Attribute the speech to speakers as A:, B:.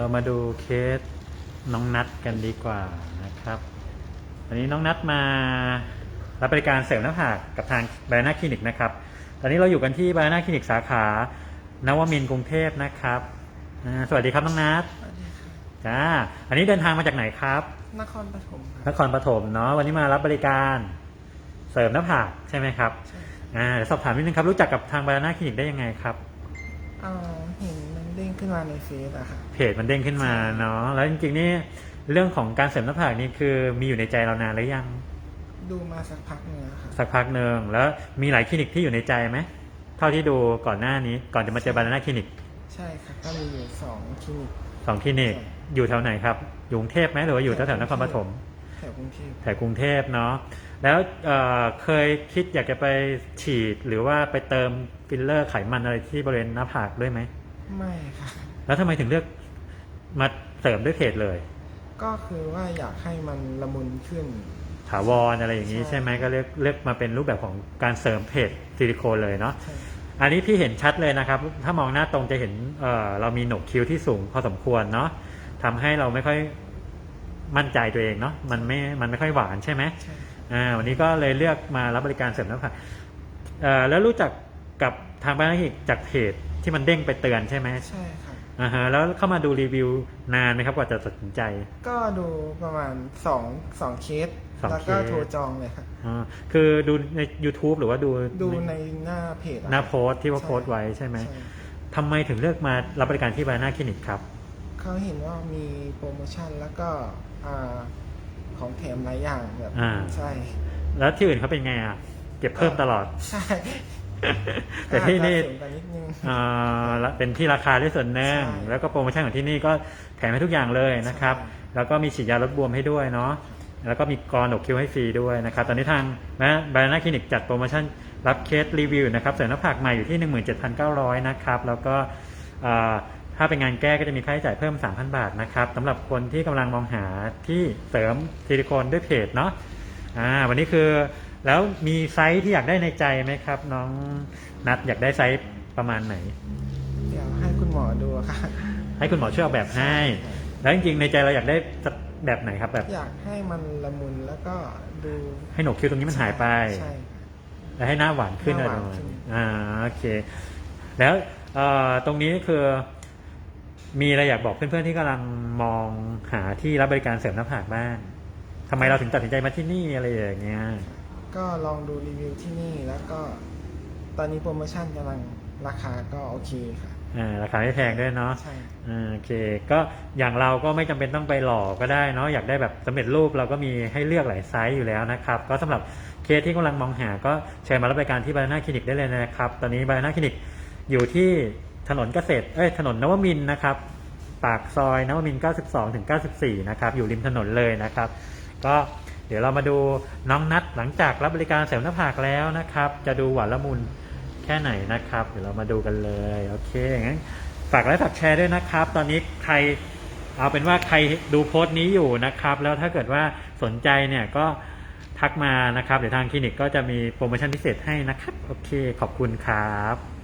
A: เรามาดูเคสน้องนัดกันดีกว่านะครับวันนี้น้องนัดมารับบริการเสริมหน้าผากกับทางบานาคลินิกนะครับ ตอนนี้เราอยู่กันที่บานาคลินิกสาขานวมินทร์กรุงเทพนะครับอ่าสวัสดีครับน้องนัด
B: สวัสดีค่ะ
A: จ้าอันนี้เดินทางมาจากไหนครับ
B: นครปฐม
A: น
B: ค่ะ
A: ครปฐมเนาะวันนี้มารับบริการเสริมหน้าผากใช่ไหมครับ
B: ใช่
A: อ่าเดี๋ยวสอบถามนิดนึงครับรู้จักกับทางบานาคลินิกได้ยังไงครับ
B: เอ่อเห็นมัน เด้งขึ้นมาในเฟซอะค่ะ
A: เพจมันเด้งขึ้นมาเนาะแล้วจริงๆนี่เรื่องของการเสริมหน้าผากนี่คือมีอยู่ในใจเรานานหรือยัง
B: ดูมาสักพักหนึงอะค่ะ
A: สักพักหนึ่งแล้วมีหลายคลินิกที่อยู่ในใจไหมเท่าที่ดูก่อนหน้านี้ก่อนจะมาเจอบานาน่าคลินิก
B: ใช่ค่ะก็มีอยู่สองคลินิก
A: สองคลินิก
B: ใช่
A: อยู่แถวไหนครับอยู่กรุงเทพไหมหรือว่าอยู่แถวๆนครปฐม
B: แถวกรุงเทพ
A: แถวกรุงเทพเนาะแล้วเอ่อเคยคิดอยากจะไปฉีดหรือว่าไปเติมฟิลเลอร์ไขมันอะไรที่บริเวณหน้าผากด้วยไหม
B: ไม่ค่ะ
A: แล้วทำไมถึงเลือกมาเสริมด้วยเพจเลย
B: ก็คือว่าอยากให้มันละมุนขึ้น
A: ถาวรอะไรอย่างนี้
B: ใช่
A: ใช่ไหมก็เลือกเลือกมาเป็นรูปแบบของการเสริมเพจซิลิโคนเลยเนาะ
B: ใช่
A: อันนี้พี่เห็นชัดเลยนะครับ ถ้ามองหน้าตรงจะเห็นเอ่อเรามีโหนกคิ้วที่สูงพอสมควรเนาะทำให้เราไม่ค่อยมั่นใจตัวเองเนาะ มันไม่ มันไม่ค่อยหวานใช่ไหม
B: ใช่
A: อ่าวันนี้ก็เลยเลือกมารับบริการเสริมหน้าผากเอ่อแล้วรู้จักกับทางบ้านอีกจากเพจ ที่มันเด้งไปเตือนใช่ไหม
B: ใช่ค่ะ
A: อ่าฮะแล้วเข้ามาดูรีวิวนานไหมครับกว่าจะตัดสินใจ
B: ก็ดูประมาณสองสองเคส
A: สอง
B: แล้วก็
A: เคส
B: โทรจองเลยค่ะ
A: อ่าคือดูใน YouTube หรือว่าดู
B: ดูในหน้าเพจอะ
A: หน้าโพสต์ที่ว่า
B: ใช่
A: โพสต์ไว้ใช่ไหม
B: ใช่
A: ทำไมถึงเลือกมารับบริการที่บานาคลินิกครับ
B: เขาเห็นว่ามีโปรโมชั่นแล้วก็อ่าของแถมหลายอย่างแบบ
A: อ่า
B: ใช่
A: แล้วที่อื่นเขาเป็นไงอะ เก็บเพิ่มตลอด
B: ใช่
A: แต่ที่นี่
B: อาจจะสูงไปนิดนึง
A: อ่าละเป็นที่ราคาด้วยส่วนหนึ่ง
B: ใช่
A: แล้วก็โปรโมชั่นของที่นี่ก็แถมให้ทุกอย่างเลยนะครับ
B: ใช่
A: แล้วก็มีฉีดยาลดบวมให้ด้วยเนาะแล้วก็มีกรอนกคิ้วให้ฟรีด้วยนะครับ ตอนนี้ทางนะบานาคลินิกจัดโปรโมชั่นรับเคสรีวิวนะครับเสริมหน้าผากใหม่อยู่ที่ 17,900 นะครับ แล้วก็อ่าถ้าเป็นงานแก้ก็จะมีค่าใช้จ่ายเพิ่ม 3,000 บาทนะครับสำหรับคนที่กำลังมองหาที่เสริมซิลิโคนด้วยเพจเนาะ อ่าวันนี้คือ แล้วมีไซส์ที่อยากได้ในใจไหมครับ น้องนัดอยากได้ไซส์ประมาณไหน
B: เดี๋ยวให้คุณหมอดูค่ะ
A: ให้คุณหมอช่วยออกแบบให้ แล้วจริงๆในใจเราอยากได้สักแบบไหนครับแบบ
B: อยากให้มันละมุนแล้วก็ดู
A: ให้หนวกคิ้วตรงนี้มันหายไป
B: ใช่
A: และให้หน้าหวานขึ้น
B: ห
A: อะไร
B: น้า
A: ป
B: หวาน
A: ระมาณ
B: ขึ้น
A: นี้อ่าโอเค แล้วเอ่อตรงนี้คือมีอะไรอยากบอกเพื่อนๆที่กำลังมองหาที่รับบริการเสริมหน้าผากบ้างทำไมเราถึงตัดสินใจมาที่นี่อะไรอย่างเงี้ย
B: ก็ลองดูรีวิวที่นี่แล้วก็ ตอนนี้โปรโมชั่นกำลังราคาก็โอเคค่ะ
A: อ่าราคาไม่แพงด้วยเนาะ
B: ใช่
A: อ่าโอเค ก็อย่างเราก็ไม่จำเป็นต้องไปหล่อก็ได้เนาะอยากได้แบบสำเร็จรูปเราก็มีให้เลือกหลายไซส์อยู่แล้วนะครับ ก็สำหรับเคสที่กำลังมองหาก็เชิญมารับบริการที่บานาคลินิกได้เลยนะครับ ตอนนี้บานาคลินิกอยู่ที่ถนนเกษตรเอ้ยถนนนวมินทร์นะครับ ปากซอยนวมินทร์92ถึง94 นะครับ อยู่ริมถนนเลยนะครับ ก็ เดี๋ยวเรามาดูน้องนัดหลังจากรับบริการเสริมหน้าผากแล้วนะครับ จะดูหวานละมุนแค่ไหนนะครับ เดี๋ยวเรามาดูกันเลยโอเคงั้นฝากไลค์ฝากแชร์ด้วยนะครับ ตอนนี้ใครเอาเป็นว่าใครดูโพสต์นี้อยู่นะครับ แล้วถ้าเกิดว่าสนใจเนี่ยก็ทักมานะครับเดี๋ยวทางคลินิกก็จะมีโปรโมชั่นพิเศษให้นะครับ โอเค ขอบคุณครับ